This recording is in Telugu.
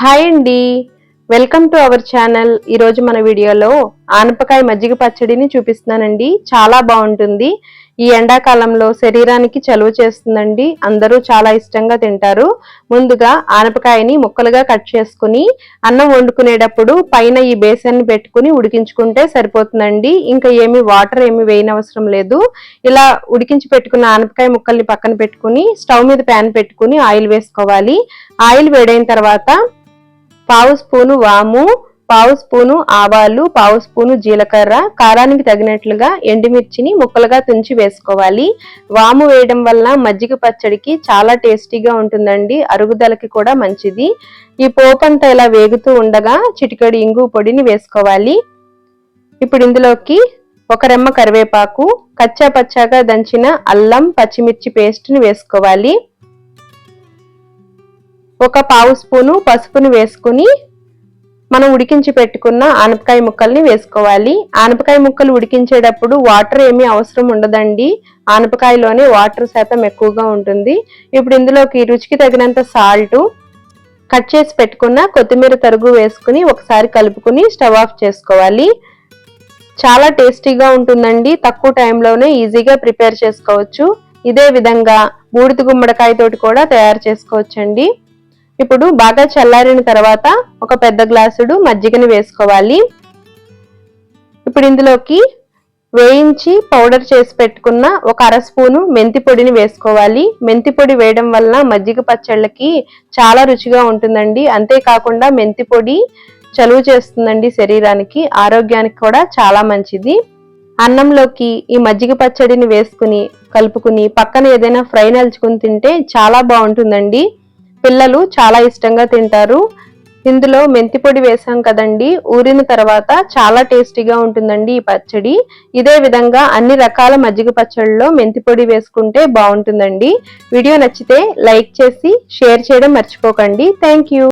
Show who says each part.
Speaker 1: హాయ్ అండి. Welcome to our channel. ఈరోజు మన వీడియోలో ఆనపకాయ మజ్జిగ పచ్చడిని చూపిస్తున్నానండి. చాలా బాగుంటుంది. ఈ ఎండాకాలంలో శరీరానికి చలువ చేస్తుందండి. అందరూ చాలా ఇష్టంగా తింటారు. ముందుగా ఆనపకాయని ముక్కలుగా కట్ చేసుకుని అన్నం వండుకునేటప్పుడు పైన ఈ బేసన్ని పెట్టుకుని ఉడికించుకుంటే సరిపోతుందండి. ఇంకా ఏమి వాటర్ ఏమి వేయనవసరం లేదు. ఇలా ఉడికించి పెట్టుకున్న ఆనపకాయ ముక్కల్ని పక్కన పెట్టుకుని స్టవ్ మీద ప్యాన్ పెట్టుకుని ఆయిల్ వేసుకోవాలి. ఆయిల్ వేడైన తర్వాత పావు స్పూను వాము పావు స్పూను ఆవాలు పావు స్పూను జీలకర్ర కారానికి తగినట్లుగా ఎండుమిర్చిని ముక్కలుగా తుంచి వేసుకోవాలి. వాము వేయడం వల్ల మజ్జిగ పచ్చడికి చాలా టేస్టీగా ఉంటుందండి. అరుగుదలకి కూడా మంచిది. ఈ పోపు అంతా ఇలా వేగుతూ ఉండగా చిటికడి ఇంగు పొడిని వేసుకోవాలి. ఇప్పుడు ఇందులోకి ఒక రెమ్మ కరివేపాకు కచ్చా పచ్చాగా దంచిన అల్లం పచ్చిమిర్చి పేస్ట్ని వేసుకోవాలి. ఒక పావు స్పూను పసుపుని వేసుకుని మనం ఉడికించి పెట్టుకున్న ఆనపకాయ ముక్కల్ని వేసుకోవాలి. ఆనపకాయ ముక్కలు ఉడికించేటప్పుడు వాటర్ ఏమీ అవసరం ఉండదండి. ఆనపకాయలోనే వాటర్ శాతం ఎక్కువగా ఉంటుంది. ఇప్పుడు ఇందులోకి రుచికి తగినంత సాల్ట్ కట్ చేసి పెట్టుకున్న కొత్తిమీర తరుగు వేసుకుని ఒకసారి కలుపుకుని స్టవ్ ఆఫ్ చేసుకోవాలి. చాలా టేస్టీగా ఉంటుందండి. తక్కువ టైంలోనే ఈజీగా ప్రిపేర్ చేసుకోవచ్చు. ఇదే విధంగా బూడిద గుమ్మడికాయతోటి కూడా తయారు చేసుకోవచ్చండి. ఇప్పుడు బాగా చల్లారిన తర్వాత ఒక పెద్ద గ్లాసుడు మజ్జిగని వేసుకోవాలి. ఇప్పుడు ఇందులోకి వేయించి పౌడర్ చేసి పెట్టుకున్న ఒక అర స్పూను మెంతి పొడిని వేసుకోవాలి. మెంతి పొడి వేయడం వలన మజ్జిగ పచ్చళ్ళకి చాలా రుచిగా ఉంటుందండి. అంతేకాకుండా మెంతి పొడి చలువ చేస్తుందండి శరీరానికి ఆరోగ్యానికి కూడా చాలా మంచిది. అన్నంలోకి ఈ మజ్జిగ పచ్చడిని వేసుకుని కలుపుకుని పక్కన ఏదైనా ఫ్రై నలుచుకుని తింటే చాలా బాగుంటుందండి. పిల్లలు చాలా ఇష్టంగా తింటారు. ఇందులో మెంతి పొడి వేసాం కదండి. ఊరిన తర్వాత చాలా టేస్టీగా ఉంటుందండి ఈ పచ్చడి. ఇదే విధంగా అన్ని రకాల మజ్జిగ పచ్చడిలో మెంతి పొడి వేసుకుంటే బాగుంటుందండి. వీడియో నచ్చితే లైక్ చేసి షేర్ చేయడం మర్చిపోకండి. Thank you.